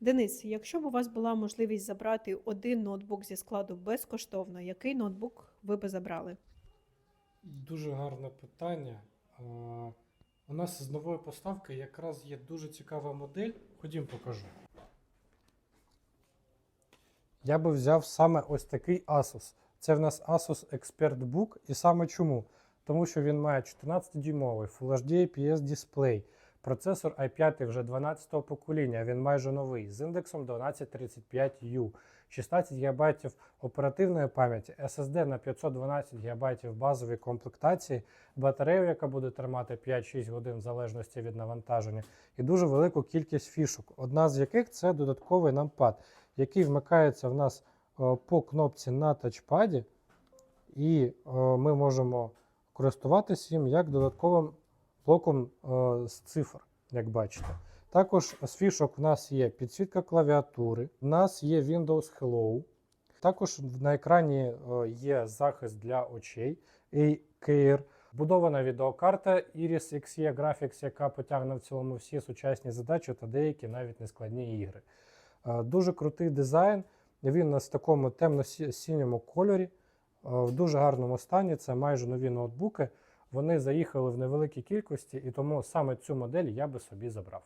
Денис, якщо б у вас була можливість забрати один ноутбук зі складу безкоштовно, який ноутбук ви би забрали? Дуже гарне питання. У нас з нової поставки якраз є дуже цікава модель. Ходім покажу. Я би взяв саме ось такий Asus. Це в нас Asus ExpertBook. І саме чому? Тому що він має 14-дюймовий Full HD IPS дисплей. Процесор i5 вже 12-го покоління, він майже новий, з індексом 1235U, 16 ГБ оперативної пам'яті, SSD на 512 ГБ в базовій комплектації, батарею, яка буде тримати 5-6 годин в залежності від навантаження, і дуже велику кількість фішок, одна з яких це додатковий нампад, який вмикається в нас е, по кнопці на тачпаді, і е, ми можемо користуватися їм як додатковим блоком е, з цифр, як бачите. Також з фішок в нас є підсвітка клавіатури, в нас є Windows Hello. Також на екрані е, є захист для очей Care. Будована відеокарта Iris Xe Graphics, яка потягне в цілому всі сучасні задачі та деякі навіть нескладні ігри. Е, Дуже крутий дизайн. Він у в такому темно-синьому кольорі, в дуже гарному стані. Це майже нові ноутбуки. Вони заїхали в невеликій кількості, і тому саме цю модель я би собі забрав.